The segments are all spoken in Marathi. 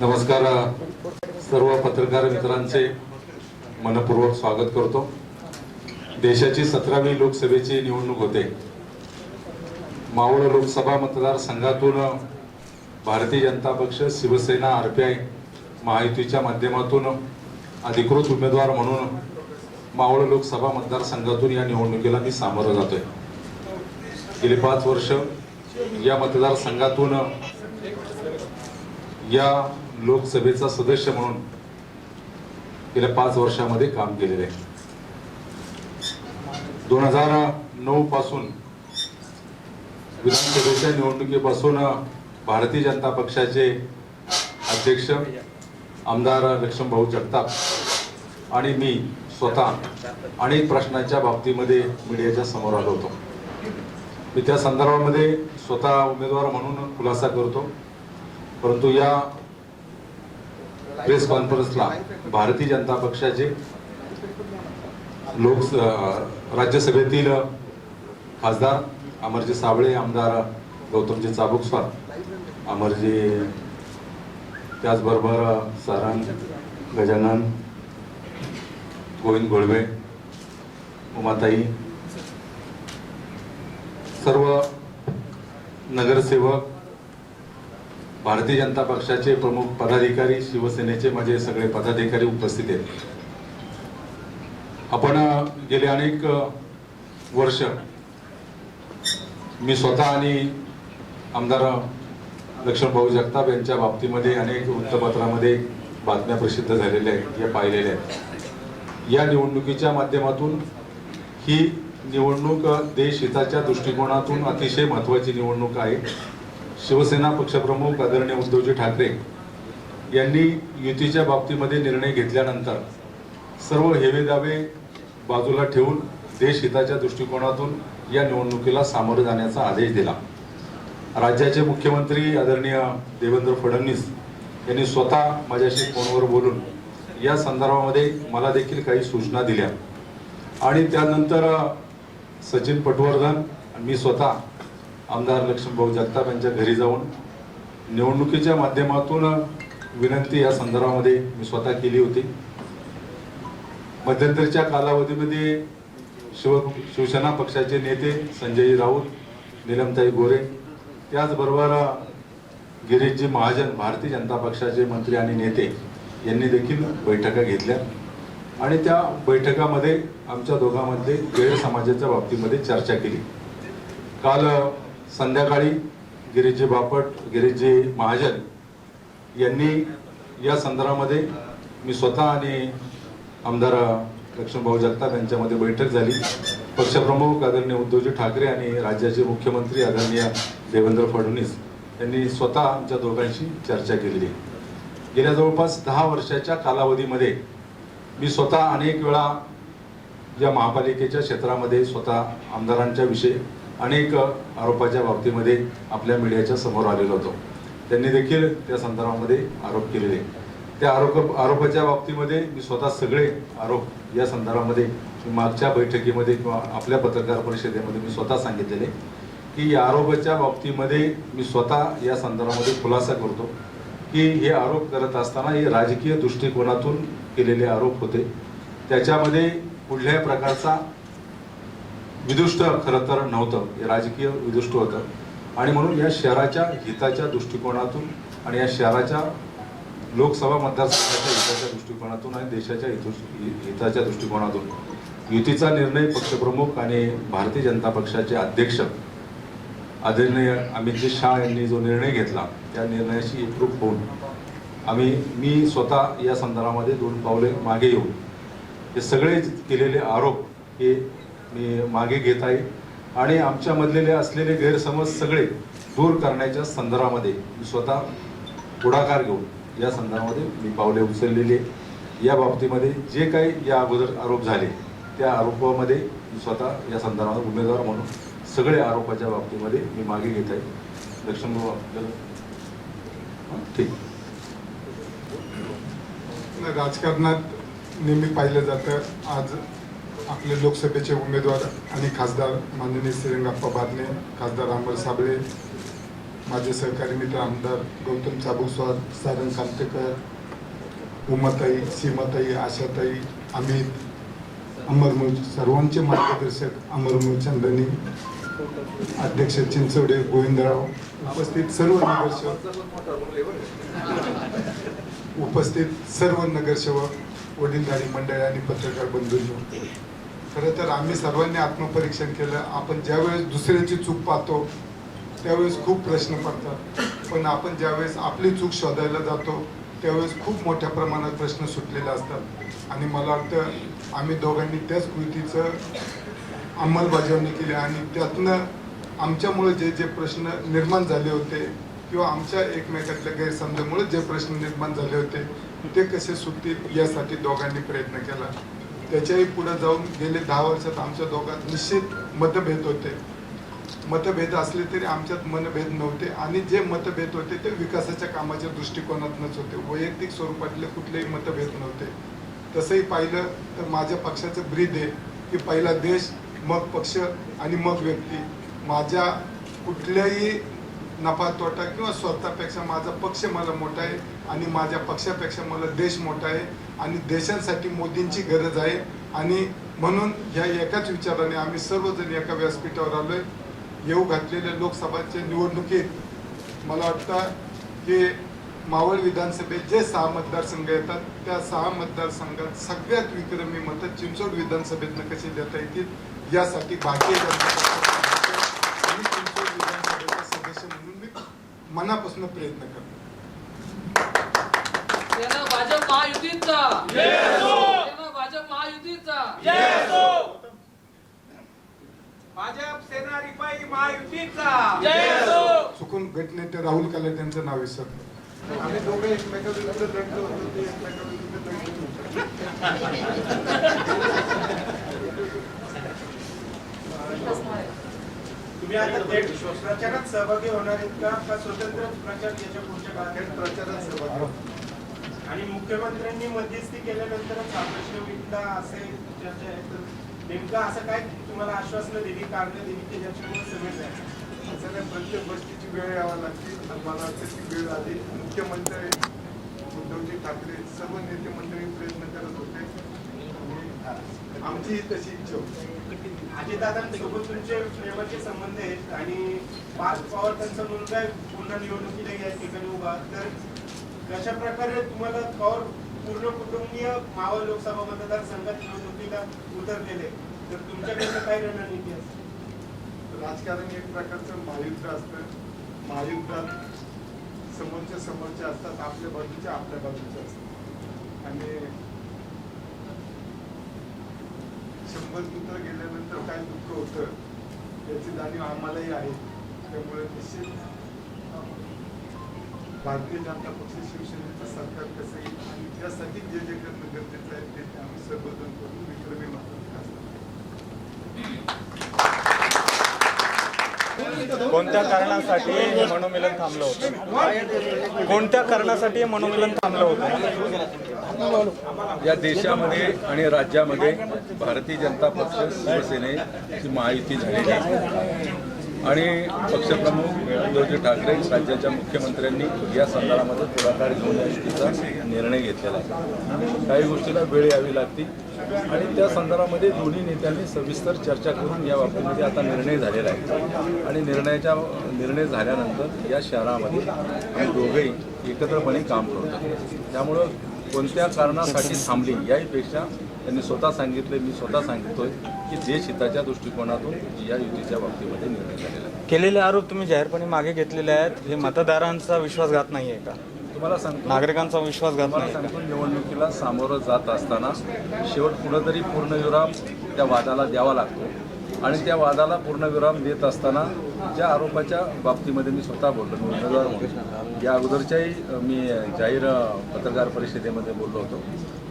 नमस्कार सर्व पत्रकार मित्रांचे मनपूर्वक स्वागत करतो. देशाची सतरावी लोकसभेची निवडणूक होते. मावळ लोकसभा मतदारसंघातून भारतीय जनता पक्ष शिवसेना आर पी आय महायुतीच्या माध्यमातून अधिकृत उमेदवार म्हणून मावळ लोकसभा मतदारसंघातून या निवडणुकीला मी सामोरं जातोय. गेली पाच वर्ष या मतदारसंघातून या लोकसभेचा सदस्य म्हणून गेल्या पाच वर्षामध्ये काम केलेले आहे. दोन हजार नऊ पासून विधानसभेच्या निवडणुकीपासून भारतीय जनता पक्षाचे अध्यक्ष आमदार लक्ष्मणभाऊ जगताप आणि मी स्वतः अनेक प्रश्नांच्या बाबतीमध्ये मीडियाच्या समोर आलो होतो. मी त्या संदर्भामध्ये स्वतः उमेदवार म्हणून खुलासा करतो. परंतु या प्रेस कॉन्फरन्सला भारतीय जनता पक्षाचे लोक राज्यसभेतील खासदार अमरजी साबळे आमदार गौतमजी चाबुकस्वार अमरजी त्याचबरोबर सारंग गजानन गोविंद गोळवे उमाताई सर्व नगरसेवक भारतीय जनता पक्षाचे प्रमुख पदाधिकारी शिवसेनेचे माझे सगळे पदाधिकारी उपस्थित आहेत. आपण गेले अनेक वर्ष मी स्वतः आणि आमदार लक्ष्मण भाऊ जगताप यांच्या बाबतीमध्ये अनेक वृत्तपत्रामध्ये बातम्या प्रसिद्ध झालेल्या आहेत या पाहिलेल्या आहेत. या निवडणुकीच्या माध्यमातून ही निवडणूक देश देशहिताच्या दृष्टिकोनातून अतिशय महत्वाची निवडणूक आहे. शिवसेना पक्षप्रमुख आदरणीय उद्धवजी ठाकरे यांनी युतीच्या बाबतीमध्ये निर्णय घेतल्यानंतर सर्व हेवे दावे बाजूला ठेवून देशहिताच्या दृष्टिकोनातून या निवडणुकीला सामोरं जाण्याचा आदेश दिला. राज्याचे मुख्यमंत्री आदरणीय देवेंद्र फडणवीस यांनी स्वतः माझ्याशी फोनवर बोलून या संदर्भामध्ये मला देखील काही सूचना दिल्या. आणि त्यानंतर सचिन पटवर्धन मी स्वतः आमदार लक्ष्मीभाऊ जगताप यांच्या घरी जाऊन निवडणुकीच्या माध्यमातून विनंती या संदर्भामध्ये मी स्वतः केली होती. मध्यंतरीच्या कालावधीमध्ये शिव शिवसेना पक्षाचे नेते संजय राऊत निलमताई गोरे त्याचबरोबर गिरीशजी महाजन भारतीय जनता पक्षाचे मंत्री आणि नेते यांनी देखील बैठका घेतल्या. आणि त्या बैठकामध्ये आमच्या दोघांमध्ये गैरसमाजाच्या बाबतीमध्ये चर्चा केली. काल संध्याकाळी गिरीशजी बापट गिरीशजी महाजन यांनी या संदर्भामध्ये मी स्वतः आणि आमदार लक्ष्मणभाऊ जगताप यांच्यामध्ये बैठक झाली. पक्षप्रमुख आदरणीय उद्धवजी ठाकरे आणि राज्याचे मुख्यमंत्री आदरणीय देवेंद्र फडणवीस यांनी स्वतः आमच्या दोघांशी चर्चा केलेली. गेल्या जवळपास दहा वर्षाच्या कालावधीमध्ये मी स्वतः अनेक वेळा या महापालिकेच्या क्षेत्रामध्ये स्वतः आमदारांच्या विषयी अनेक आरोपाच्या बाबतीमध्ये आपल्या मीडियाच्या समोर आलेलो होतो. त्यांनी देखील त्या संदर्भामध्ये आरोप केलेले. त्या आरोप आरोपाच्या बाबतीमध्ये मी स्वतः सगळे आरोप या संदर्भामध्ये मागच्या बैठकीमध्ये किंवा आपल्या पत्रकार परिषदेमध्ये मी स्वतः सांगितलेले की या आरोपाच्या बाबतीमध्ये मी स्वतः या संदर्भामध्ये खुलासा करतो की हे आरोप करत असताना हे राजकीय दृष्टिकोनातून केलेले आरोप होते. त्याच्यामध्ये कुठल्याही प्रकारचा विदुष्ट खरं तर नव्हतं. हे राजकीय विदुष्ट होतं. आणि म्हणून या शहराच्या हिताच्या दृष्टिकोनातून आणि या शहराच्या लोकसभा मतदारसंघाच्या हिताच्या दृष्टिकोनातून आणि देशाच्या हिताच्या दृष्टिकोनातून युतीचा निर्णय पक्षप्रमुख आणि भारतीय जनता पक्षाचे अध्यक्ष आदरणीय अमितजी शाह यांनी जो निर्णय घेतला त्या निर्णयाशी एकरूप होऊन आम्ही मी स्वतः या संदर्भामध्ये दोन पावले मागे येऊन हे सगळे केलेले आरोप हे मी मागे घेत आहे. आणि आमच्यामधलेले असलेले गैरसमज सगळे दूर करण्याच्या संदर्भामध्ये मी स्वतः पुढाकार घेऊन या संदर्भामध्ये मी पावले उचललेली या बाबतीमध्ये जे काही या अगोदर आरोप झाले त्या आरोपामध्ये मी स्वतः या संदर्भात उमेदवार म्हणून सगळे आरोपाच्या बाबतीमध्ये मी मागे घेत आहे. लक्ष्मण भाऊ आपल्याला ठीक. राजकारणात नेहमी पाहिलं जातं. आज आपले लोकसभेचे उमेदवार आणि खासदार माननीय श्रीरंगाप्पा बारणे खासदार अमर साबळे माझे सहकारी मित्र आमदार गौतम चाबुकस्वार सारंग कामतेकर उमाताई सीमाताई आशाताई अमित अमरमूळ सर्वांचे मार्गदर्शक अमर चंदनी अध्यक्ष चिंचवडे गोविंदराव उपस्थित सर्व निदर्शक. उपस्थित सर्व नगरसेवक वडीलधारी मंडळी आणि पत्रकार बंधूंनी. खरं तर आम्ही सर्वांनी आत्मपरीक्षण केलं. आपण ज्यावेळेस दुसऱ्याची चूक पाहतो त्यावेळेस खूप प्रश्न पडतात. पण आपण ज्यावेळेस आपली चूक शोधायला जातो त्यावेळेस खूप मोठ्या प्रमाणात प्रश्न सुटलेले असतात. आणि मला वाटतं आम्ही दोघांनी त्याच कृतीचं अंमलबजावणी केली आणि त्यातनं आमच्यामुळे जे जे प्रश्न निर्माण झाले होते किंवा आमच्या एकमेकातल्या गैरसमजामुळे जे प्रश्न निर्माण झाले होते ते कसे सुटतील यासाठी दोघांनी प्रयत्न केला. त्याच्याही पुढे जाऊन गेले दहा वर्षात आमच्या दोघांत निश्चित मतभेद होते. मतभेद असले तरी आमच्यात मनभेद नव्हते आणि जे मतभेद होते ते विकासाच्या कामाच्या दृष्टिकोनातूनच होते. वैयक्तिक स्वरूपातले कुठलेही मतभेद नव्हते. तसंही पाहिलं तर माझ्या पक्षाचं ब्रीद आहे की पहिला देश मग पक्ष आणि मग व्यक्ती. माझ्या कुठल्याही नफा तोटा किंवा स्वतःपेक्षा माझा पक्ष मला मोठा आहे आणि माझ्या पक्षापेक्षा मला देश मोठा आहे आणि देशांसाठी मोदींची गरज आहे. आणि म्हणून ह्या एकाच विचाराने आम्ही सर्वजण एका व्यासपीठावर आलोय. येऊ घातलेल्या लोकसभाच्या निवडणुकीत मला वाटतं की मावळ विधानसभेत जे सहा मतदारसंघ येतात त्या सहा मतदारसंघात सगळ्यात विक्रमी मतं चिंचोड विधानसभेतनं कशी देता येतील यासाठी भारतीय जनता पक्षाचे आणि चिंचोड विधानसभेचा सदस्य म्हणून मी मनापासून प्रयत्न करतो सेना भाजप महायुतीचा. भाजप महायुतीचा. भाजप सेना रिपाई महायुतीचा. चुकून गटनेते राहुल कलाट यांचं नाव विसरलो. आम्ही दोघे एकमेकाविरुद्ध लढलो होतो ते एकमेकाविरुद्ध लढलो तुम्ही आता थेट प्रचारात सहभागी होणार आहेत का? का स्वतंत्र प्रचार याच्या पुढच्या काळात प्रचारात सहभागी. आणि मुख्यमंत्र्यांनी मध्यस्थी केल्यानंतरच हा प्रश्न मिटला असे चर्चा आहे. तर नेमकं असं काय तुम्हाला आश्वासनं दिली कारण दिली की ज्याच्यामुळे सगळे असं नाही, प्रत्येक गोष्टीची वेळ यावी लागते. मला वाटतं ती वेळ आली. मुख्यमंत्री उद्धवजी ठाकरे सर्व नेते मंडळी प्रयत्न करत होते. आमची तशी इच्छा अजितदादांसोबत तुमचे प्रेमाचे संबंध आहेत आणि पाच पवार त्यांचा मुलगा पुन्हा निवडणुकीला या ठिकाणी उभा तर कशा प्रकारे तुम्हाला पवार पूर्ण कुटुंबीय मावळ लोकसभा मतदारसंघात निवडणुकीला उतरलेले तर तुमच्याकडे काय रणनीती असते राजकारण एक प्रकारचं महायुद्ध असतं. महायुद्धात समोरच्या समोरचे असतात आपल्या बाजूच्या आपल्या बाजूचे असतात. आणि शंभर मित्र गेल्यानंतर काय दुःख होतं याची जाणीव आम्हालाही आहे. त्यामुळे निश्चित भारतीय जनता पक्ष शिवसेनेचं सरकार कसं येईल आणि त्यासाठी जे जे करणं गरजेचं आहे ते आम्ही सर्वजण करून विक्रमी मात्र कोणत्या कारणासाठी हे मनोमिलन थांबलं होतं? कोणत्या कारणासाठी हे मनोमिलन थांबलं होतं? या देशामध्ये आणि राज्यामध्ये भारतीय जनता पक्ष शिवसेनेची महायुती झालेली आहे. आणि पक्षप्रमुख उद्धवजी ठाकरे राज्याच्या मुख्यमंत्र्यांनी या संदर्भामध्ये पुढाकार घेऊन या निर्णय घेतलेला आहे. काही गोष्टीला वेळ यावी लागते. आणि त्या संदर्भामध्ये दोन्ही नेत्यांनी सविस्तर चर्चा करून या बाबतीमध्ये आता निर्णय झालेला आहे. आणि निर्णयाच्या निर्णय झाल्यानंतर या शहरामध्ये आम्ही दोघेही एकत्रपणे काम करतो त्यामुळं कोणत्या कारणासाठी थांबली याहीपेक्षा त्यांनी स्वतः सांगितले मी स्वतः सांगितलोय की देश हिताच्या दृष्टिकोनातून या युतीच्या बाबतीमध्ये निर्णय झालेला आहे. केलेले आरोप तुम्ही जाहीरपणे मागे घेतलेले आहेत. हे मतदारांचा विश्वासघात नाही आहे का? तुम्हाला सांगतो नागरिकांचा विश्वासघात नाही आहे का? सांगतो निवडणुकीला सामोरं जात असताना शेवट कुठंतरी पूर्णविराम त्या वादाला द्यावा लागतो. आणि त्या वादाला पूर्णविराम देत असताना ज्या आरोपाच्या बाबतीमध्ये मी स्वतः बोललो मी उमेदवार म्हणून. या अगोदरच्याही अ, मी जाहीर अ, पत्रकार परिषदेमध्ये बोललो होतो.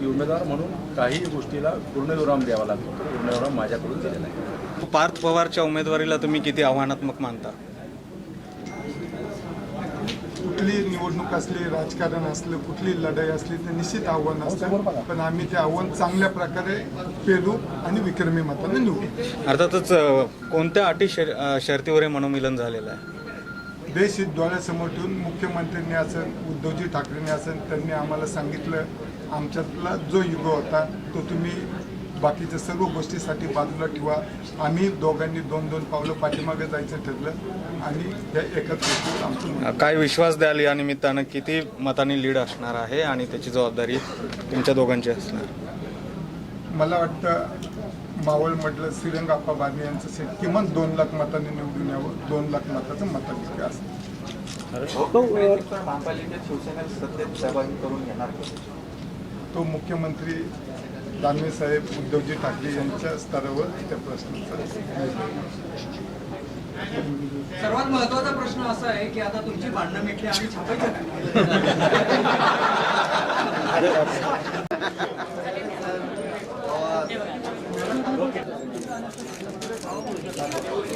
की उमेदवार म्हणून काही गोष्टीला पूर्णविराम द्यावा लागतो. तो पूर्णविराम माझ्याकडून दिलेला आहे पार्थ पवारच्या उमेदवारीला तुम्ही किती आव्हानात्मक मानता? कुठली निवडणूक असली राजकारण असलं कुठली लढाई असली तर निश्चित आव्हान असतं. पण आम्ही ते आव्हान चांगल्या प्रकारे पेलू आणि विक्रमी मताने निवडू. अर्थातच कोणत्या अटी शर शर्तीवर हे मनोमिलन झालेलं आहे? देशहित डोळ्यासमोर ठेवून मुख्यमंत्र्यांनी असेल उद्धवजी ठाकरेंनी असेल त्यांनी आम्हाला सांगितलं आमच्यातला जो युग होता तो तुम्ही बाकीच्या सर्व गोष्टीसाठी बाजूला ठेवा आम्ही दोघांनी दोन दोन पावलं पाठीमागे जायचं ठरलं आणि या एकत्र येऊन आमचं. काय विश्वास द्याल या निमित्तानं किती मतांनी लीड असणार आहे आणि त्याची जबाबदारी तुमच्या दोघांची असणार मला वाटतं मावळमधलं श्रीरंगाप्पा बारणे यांचं सीट किमान दोन लाख मतांनी निवडून यावं दोन लाख मताचं मताधिक्य असतं महापालिकेत शिवसेना सत्तेत सहभागी करून घेणार तो मुख्यमंत्री दानवे साहेब उद्धवजी ठाकरे यांच्या स्तरावर त्या प्रश्नाचा सर्वात महत्त्वाचा प्रश्न असा आहे की आता तुमची भांडणं मिटली आम्ही छापायचं